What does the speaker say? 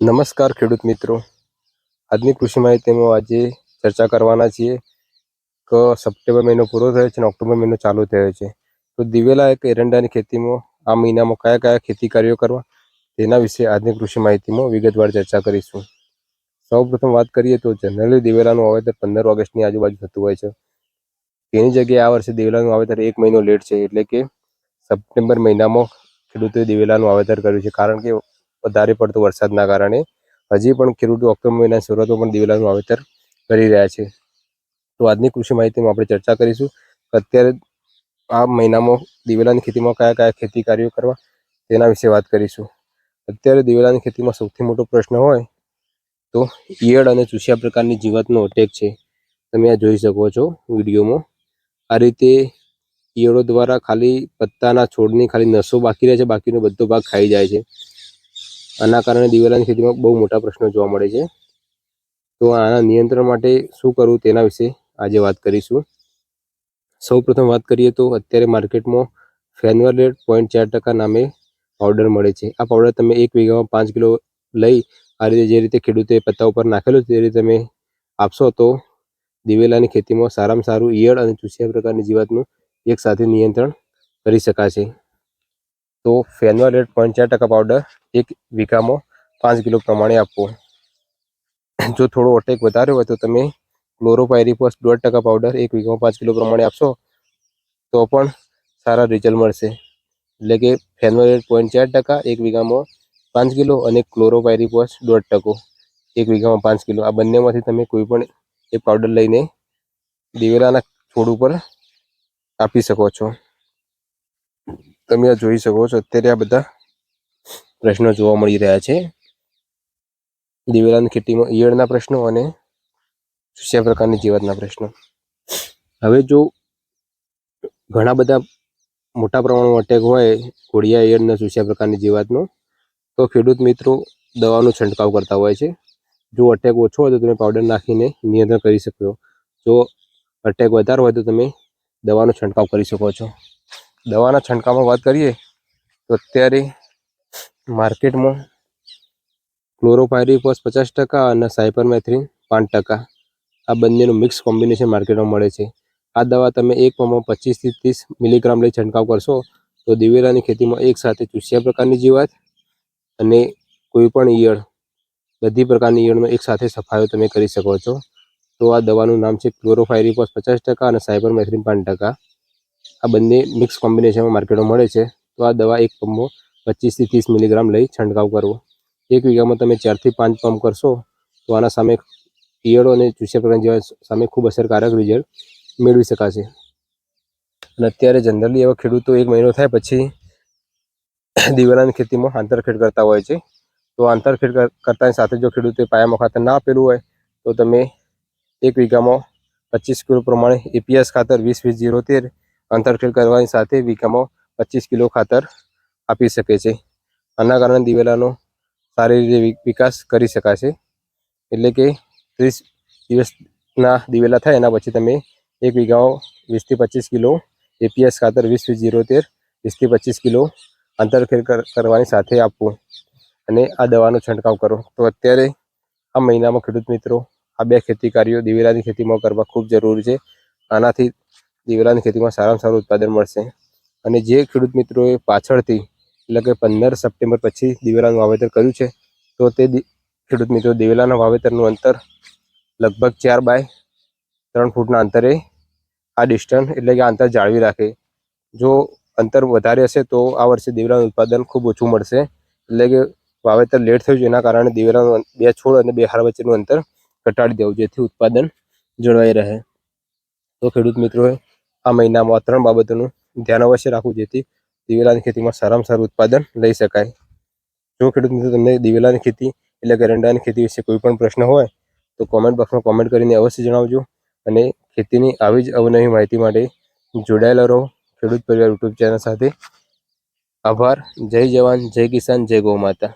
નમસ્કાર ખેડૂત મિત્રો. આજની કૃષિ માહિતીમાં આજે ચર્ચા કરવાના છીએ કે સપ્ટેમ્બર મહિનો પૂરો થયો છે અને ઓક્ટોબર મહિનો ચાલુ થયો છે. તો દિવેલા એક એરંડાની ખેતીમાં આ મહિનામાં કયા કયા ખેતી કાર્યો કરવા તેના વિશે આજની કૃષિ માહિતીમાં વિગતવાર ચર્ચા કરીશું. સૌપ્રથમ વાત કરીએ તો જનરલી દિવેલાનું વાવેતર પંદર ઓગસ્ટની આજુબાજુ થતું હોય છે. તેની જગ્યાએ આ વર્ષે દિવેલાનું વાવેતર એક મહિનો લેટ છે એટલે કે સપ્ટેમ્બર મહિનામાં ખેડૂતોએ દિવેલાનું વાવેતર કર્યું છે. કારણ કે વધારે પડતો વરસાદના કારણે હજી પણ ખેડૂતો ઓક્ટોબર મહિના શરૂઆતમાં પણ દિવેલાનું વાવેતર કરી રહ્યા છે. તો આજની કૃષિ માહિતીમાં આપણે ચર્ચા કરીશું અત્યારે આ મહિનામાં દિવેલાની ખેતીમાં કયા કયા ખેતી કાર્યો કરવા તેના વિશે વાત કરીશું. અત્યારે દિવેલાની ખેતીમાં સૌથી મોટો પ્રશ્ન હોય તો ઈયળ અને ચૂસિયા પ્રકારની જીવાતનો અટેક છે. તમે આ જોઈ શકો છો વિડીયોમાં. આ રીતે ઈયળો દ્વારા ખાલી પત્તાના છોડની ખાલી નસો બાકી રહે છે, બાકીનો બધો ભાગ ખાઈ જાય છે. આના કારણે દિવેલાની ખેતીમાં બહુ મોટા પ્રશ્નો જોવા મળે છે. તો આના નિયંત્રણ માટે શું કરવું તેના વિશે આજે વાત કરીશું. સૌ પ્રથમ વાત કરીએ તો અત્યારે માર્કેટમાં ફેનવરેટ પોઈન્ટ ચાર ટકા નામે પાવડર મળે છે. આ પાવડર તમે એક વીઘામાં પાંચ કિલો લઈ આ રીતે જે રીતે ખેડૂતે પત્તા ઉપર નાખેલું તે રીતે તમે આપશો તો દિવેલાની ખેતીમાં સારામાં સારું ઈયળ અને ચૂસિયા પ્રકારની જીવાતનું એક સાથે નિયંત્રણ કરી શકાશે. તો ફેનવા રેટ પોઈન્ટ ચાર ટકા પાવડર એક વીઘામાં પાંચ કિલો પ્રમાણે આપવો. જો થોડો અટેક વધારે હોય તો તમે ક્લોરોપાયરીફોસ દોઢ ટકા પાવડર એક વીઘામાં પાંચ કિલો પ્રમાણે આપશો, તો પણ સારા રિઝલ્ટ મળશે. એટલે કે ફેનવા રેટ પોઈન્ટ ચાર ટકા, એક વીઘામાં પાંચ કિલો અને ક્લોરોપાયરીફોસ દોઢ ટકો, એક વીઘામાં પાંચ કિલો. આ બંનેમાંથી તમે કોઈ પણ એક પાવડર લઈને દિવેલાના છોડ ઉપર આપી શકો છો. તમે આ જોઈ શકો છો. અત્યારે આ બધા પ્રશ્નો જોવા મળી રહ્યા છે. દિવેલાની ખેતીમાં ઈયળના પ્રશ્નો અને સુસ્યા પ્રકારની જીવાતના પ્રશ્નો. હવે જો ઘણા બધા મોટા પ્રમાણમાં અટેક હોય ઘોડિયા ઈયળના ચૂસ્યા પ્રકારની જીવાતનો, તો ખેડૂત મિત્રો દવાનો છંટકાવ કરતા હોય છે. જો અટેક ઓછો હોય તો તમે પાવડર નાખીને નિયંત્રણ કરી શકો જો અટેક વધારે હોય તો તમે દવાનો છંટકાવ કરી શકો છો. દવાના છંટકાવમાં વાત કરીએ, તો અત્યારે માર્કેટમાં ક્લોરોપાયરીફોસ પચાસ ટકા અને સાયપરમેથ્રિન પાંચ ટકા. આ બંનેનું મિક્સ કોમ્બિનેશન માર્કેટમાં મળે છે. આ દવા તમે એક પંપમાં પચીસથી ત્રીસ મિલીગ્રામ લઈ છંટકાવ કરશો, તો દિવેલાની ખેતીમાં એક સાથે ચૂસિયા પ્રકારની જીવાત અને કોઈ પણ ઈયળ, બધી પ્રકારની ઈયળનો એક સાથે સફાયો તમે કરી શકો છો. તો આ દવાનું નામ છે ક્લોરોફાયરીફોસ પચાસ ટકા અને સાયપરમેથ્રિન પાંચ ટકા. આ બંને મિક્સ કોમ્બિનેશનમાં માર્કેટમાં મળે છે. તો આ દવા એક પંપમાં પચીસથી ત્રીસ મિલીગ્રામ લઈ છંટકાવ કરવો. એક વીઘામાં તમે ચારથી પાંચ પંપ કરશો, તો આના સામે ઈયળો અને ચૂસ્યા પ્રકાર જેવા સામે ખૂબ અસરકારક રિઝલ્ટ મેળવી શકાશે. અને અત્યારે જનરલી એવા ખેડૂતો એક મહિનો થાય પછી દિવેલાની ખેતીમાં આંતરખેડ કરતા હોય છે. તો આંતરખેડ કરતાની સાથે જો ખેડૂતે પાયામાં ખાતર ના આપેલું હોય, તો તમે એક વીઘામાં પચીસ કિલો પ્રમાણે એપીએસ ખાતર વીસ વીસ જીરો તેર આંતરખેડ કરવાની સાથે વીઘામાં પચીસ કિલો ખાતર આપી શકે છે. આના કારણે દિવેલાનો સારી રીતે વિકાસ કરી શકાશે. એટલે કે ત્રીસ દિવસના દિવેલા થાય, એના પછી તમે એક વીઘામાં વીસથી પચીસ કિલો એપીએસ ખાતર, વીસ જીરો તેર વીસથી પચીસ કિલો આંતરખેડ કરવાની સાથે આપવું અને આ દવાનો છંટકાવ કરો. તો અત્યારે આ મહિનામાં ખેડૂત મિત્રો, આ બે ખેતી કાર્યો દિવેલાની ખેતીમાં કરવા ખૂબ જરૂરી છે. આનાથી દિવેલાની ખેતીમાં સારામાં સારું ઉત્પાદન મળશે. અને જે ખેડૂત મિત્રોએ પાછળથી, એટલે કે પંદર સપ્ટેમ્બર પછી દિવેલાનું વાવેતર કર્યું છે, તો તે ખેડૂત મિત્રો દિવેલાના વાવેતરનું અંતર લગભગ ચાર બાય ત્રણ ફૂટના અંતરે આ ડિસ્ટન્સ એટલે કે અંતર જાળવી રાખે. જો અંતર વધારે હશે તો આ વર્ષે દિવેલાનું ઉત્પાદન ખૂબ ઓછું મળશે. એટલે કે વાવેતર લેટ થયું છે, એના કારણે દિવેલાનું બે છોડ અને બે હાર વચ્ચેનું અંતર ઘટાડી દેવું, જેથી ઉત્પાદન જળવાઈ રહે. તો ખેડૂત મિત્રોએ આ મહિનામાં ત્રણ બાબતોનું ધ્યાન અવશ્ય રાખવું જેથી દિવેલાની ખેતીમાં સારામાં સારું ઉત્પાદન લઈ શકાય. જો ખેડૂત મિત્રો તમને દિવેલાની ખેતી એટલે કે રંડાની ખેતી વિશે કોઈ પણ પ્રશ્ન હોય, તો કોમેન્ટ બોક્સમાં કોમેન્ટ કરીને અવશ્ય જણાવજો અને ખેતીની આવી જ અવનવી માહિતી માટે જોડાયેલા રહો. ખેડૂત પરિવાર યુટ્યુબ ચેનલ સાથે આભાર. જય જવાન, જય કિસાન, જય ગૌ માતા.